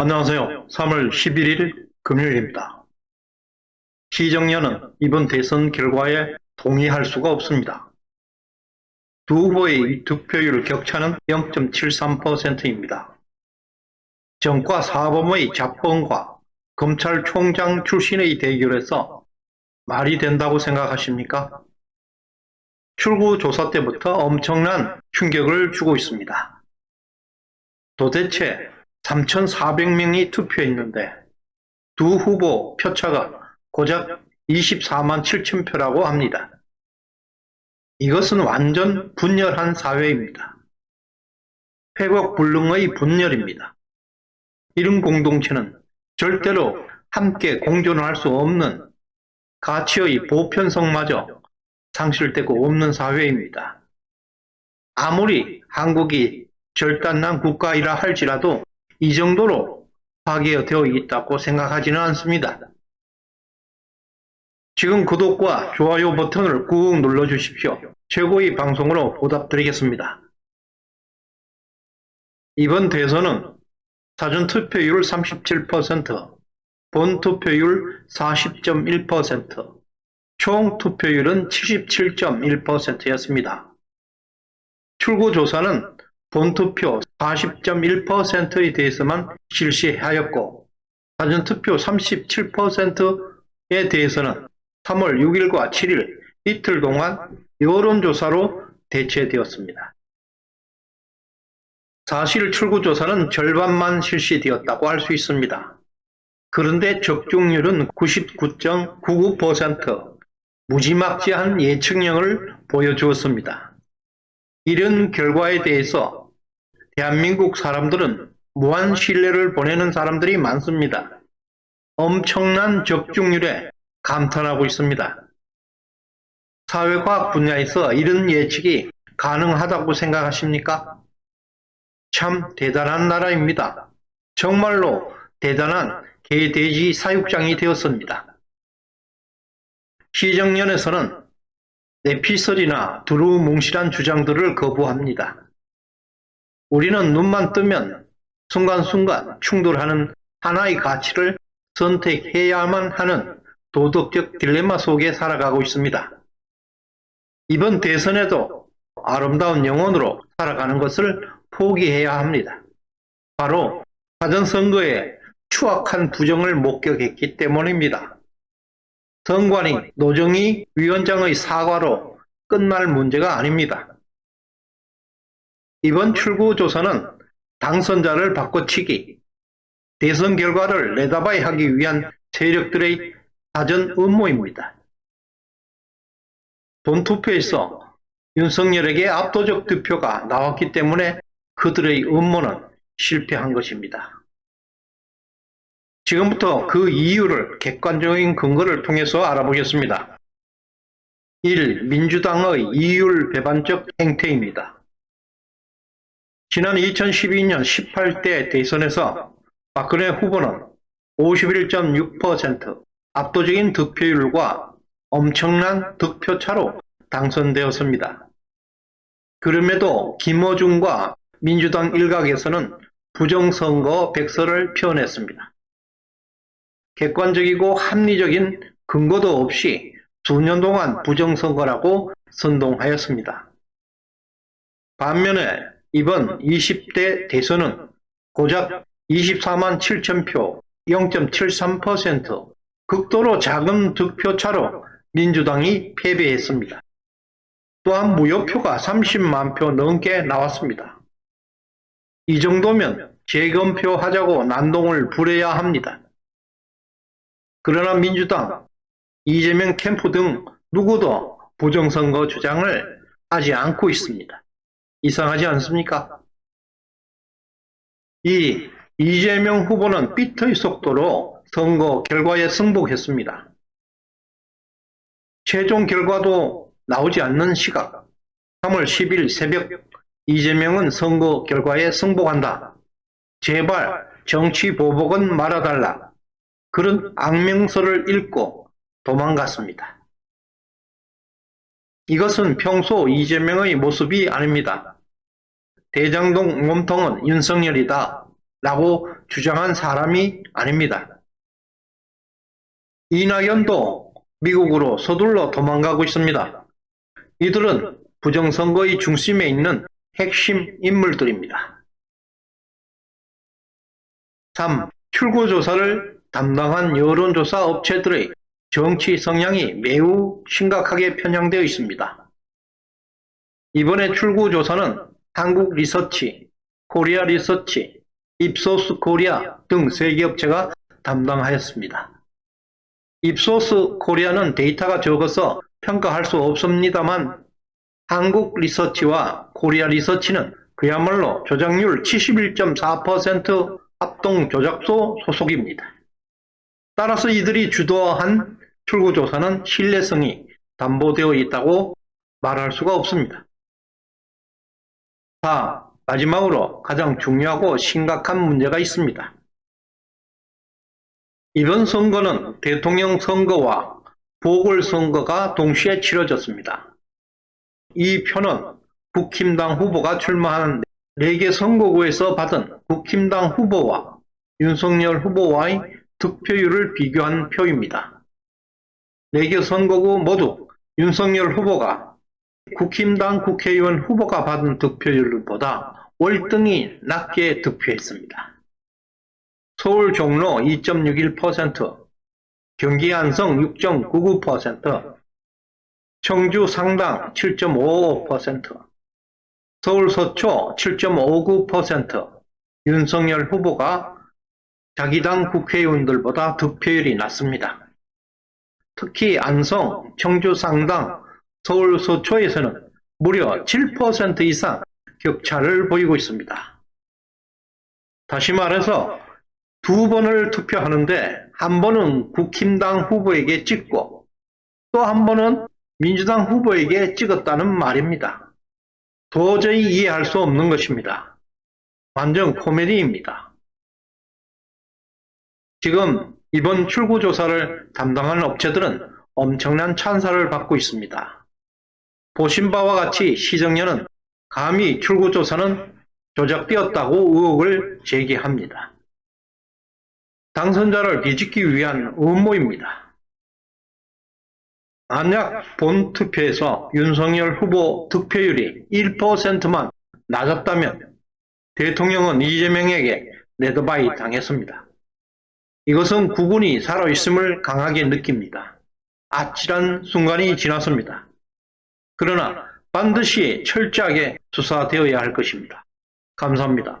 안녕하세요. 3월 11일 금요일입니다. 시정연은 이번 대선 결과에 동의할 수가 없습니다. 두 후보의 득표율 격차는 0.73%입니다. 정과 사범의 자본과 검찰총장 출신의 대결에서 말이 된다고 생각하십니까? 출구 조사 때부터 엄청난 충격을 주고 있습니다. 도대체 3,400명이 투표했는데 두 후보 표차가 고작 24만 7천 표라고 합니다. 이것은 완전 분열한 사회입니다. 회곡불능의 분열입니다. 이런 공동체는 절대로 함께 공존할 수 없는 가치의 보편성마저 상실되고 없는 사회입니다. 아무리 한국이 절단난 국가이라 할지라도 이 정도로 파괴되어 있다고 생각하지는 않습니다. 지금 구독과 좋아요 버튼을 꾹 눌러주십시오. 최고의 방송으로 보답드리겠습니다. 이번 대선은 사전투표율 37%, 본투표율 40.1%, 총 투표율은 77.1%였습니다. 출구조사는 본투표 40.1%에 대해서만 실시하였고 사전투표 37%에 대해서는 3월 6일과 7일 이틀 동안 여론조사로 대체되었습니다. 사실 출구조사는 절반만 실시되었다고 할 수 있습니다. 그런데 적중률은 99.99% 무지막지한 예측력을 보여주었습니다. 이런 결과에 대해서 대한민국 사람들은 무한 신뢰를 보내는 사람들이 많습니다. 엄청난 적중률에 감탄하고 있습니다. 사회과학 분야에서 이런 예측이 가능하다고 생각하십니까? 참 대단한 나라입니다. 정말로 대단한 개돼지 사육장이 되었습니다. 시정연에서는 내피설이나 두루 뭉실한 주장들을 거부합니다. 우리는 눈만 뜨면 순간순간 충돌하는 하나의 가치를 선택해야만 하는 도덕적 딜레마 속에 살아가고 있습니다. 이번 대선에도 아름다운 영혼으로 살아가는 것을 포기해야 합니다. 바로 사전선거에 추악한 부정을 목격했기 때문입니다. 선관위 노정희 위원장의 사과로 끝날 문제가 아닙니다. 이번 출구 조사는 당선자를 바꿔치기, 대선 결과를 내다봐야 하기 위한 세력들의 사전 음모입니다. 본투표에서 윤석열에게 압도적 득표가 나왔기 때문에 그들의 음모는 실패한 것입니다. 지금부터 그 이유를 객관적인 근거를 통해서 알아보겠습니다. 1. 민주당의 이율 배반적 행태입니다. 지난 2012년 18대 대선에서 박근혜 후보는 51.6% 압도적인 득표율과 엄청난 득표차로 당선되었습니다. 그럼에도 김어준과 민주당 일각에서는 부정선거 백서를 표현했습니다. 객관적이고 합리적인 근거도 없이 수년 동안 부정선거라고 선동하였습니다. 반면에 이번 20대 대선은 고작 24만 7천 표 0.73% 극도로 작은 득표차로 민주당이 패배했습니다. 또한 무효표가 30만 표 넘게 나왔습니다. 이 정도면 재검표 하자고 난동을 부려야 합니다. 그러나 민주당, 이재명 캠프 등 누구도 부정선거 주장을 하지 않고 있습니다. 이상하지 않습니까? 2. 이재명 후보는 삐터의 속도로 선거 결과에 승복했습니다. 최종 결과도 나오지 않는 시각 3월 10일 새벽 이재명은 선거 결과에 승복한다. 제발 정치 보복은 말아달라. 그런 악명서를 읽고 도망갔습니다. 이것은 평소 이재명의 모습이 아닙니다. 대장동 몸통은 윤석열이다. 라고 주장한 사람이 아닙니다. 이낙연도 미국으로 서둘러 도망가고 있습니다. 이들은 부정선거의 중심에 있는 핵심 인물들입니다. 3. 출구조사를 담당한 여론조사 업체들의 정치 성향이 매우 심각하게 편향되어 있습니다. 이번에 출구 조사는 한국 리서치, 코리아 리서치, 입소스 코리아 등 세 개 업체가 담당하였습니다. 입소스 코리아는 데이터가 적어서 평가할 수 없습니다만 한국 리서치와 코리아 리서치는 그야말로 조작률 71.4% 합동 조작소 소속입니다. 따라서 이들이 주도한 출구조사는 신뢰성이 담보되어 있다고 말할 수가 없습니다. 4. 마지막으로 가장 중요하고 심각한 문제가 있습니다. 이번 선거는 대통령 선거와 보궐선거가 동시에 치러졌습니다. 이 표는 국힘당 후보가 출마하는 4개 선거구에서 받은 국힘당 후보와 윤석열 후보와의 득표율을 비교한 표입니다. 4개 선거구 모두 윤석열 후보가 국힘당 국회의원 후보가 받은 득표율보다 월등히 낮게 득표했습니다. 서울 종로 2.61%, 경기 안성 6.99%, 청주 상당 7.55%, 서울 서초 7.59%, 윤석열 후보가 자기 당 국회의원들보다 득표율이 낮습니다. 특히 안성, 청주 상당, 서울 서초에서는 무려 7% 이상 격차를 보이고 있습니다. 다시 말해서 두 번을 투표하는데 한 번은 국힘당 후보에게 찍고 또 한 번은 민주당 후보에게 찍었다는 말입니다. 도저히 이해할 수 없는 것입니다. 완전 코미디입니다. 지금 이번 출구 조사를 담당하는 업체들은 엄청난 찬사를 받고 있습니다. 보신 바와 같이 시정연은 감히 출구 조사는 조작되었다고 의혹을 제기합니다. 당선자를 뒤집기 위한 음모입니다. 만약 본 투표에서 윤석열 후보 득표율이 1%만 낮았다면 대통령은 이재명에게 레드바이 당했습니다. 이것은 구분이 살아있음을 강하게 느낍니다. 아찔한 순간이 지났습니다. 그러나 반드시 철저하게 수사되어야 할 것입니다. 감사합니다.